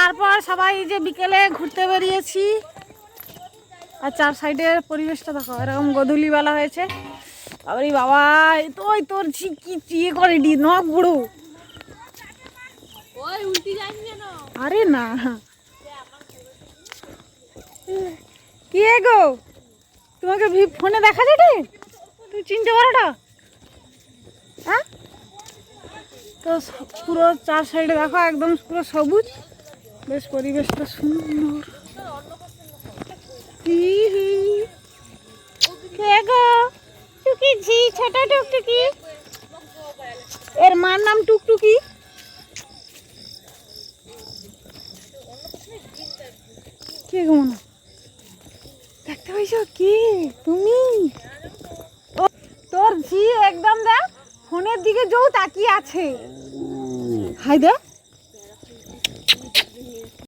তারপর সবাই যে বিকেলে ঘুরতে বেরিয়েছি। আর চার সাইডের পরিবেশটা দেখো এরকম গধূলি বেলা হয়েছে। তারপরে বাবা তো ওই তোর ঝি কি চিয়ে করে ডি ন বুড়ো। আরে না। কি গো? তোমাকে ফোনে দেখা রে তুমি চিনতে পারো না? হ্যাঁ? তো পুরো চার সাইডে দেখো একদম পুরো সবুজ। বেশ পরিবেশটা সুন্দর। টুকি ঝি ছোট টুকটুকি এর মার নাম টুকটুকি? কে গো মনে? দেখতে পাইছো? কে? তুমি? তোর ঝি একদম দেখ, ফোনের দিকে যেও তাকিয়ে আছে। হাই দেখ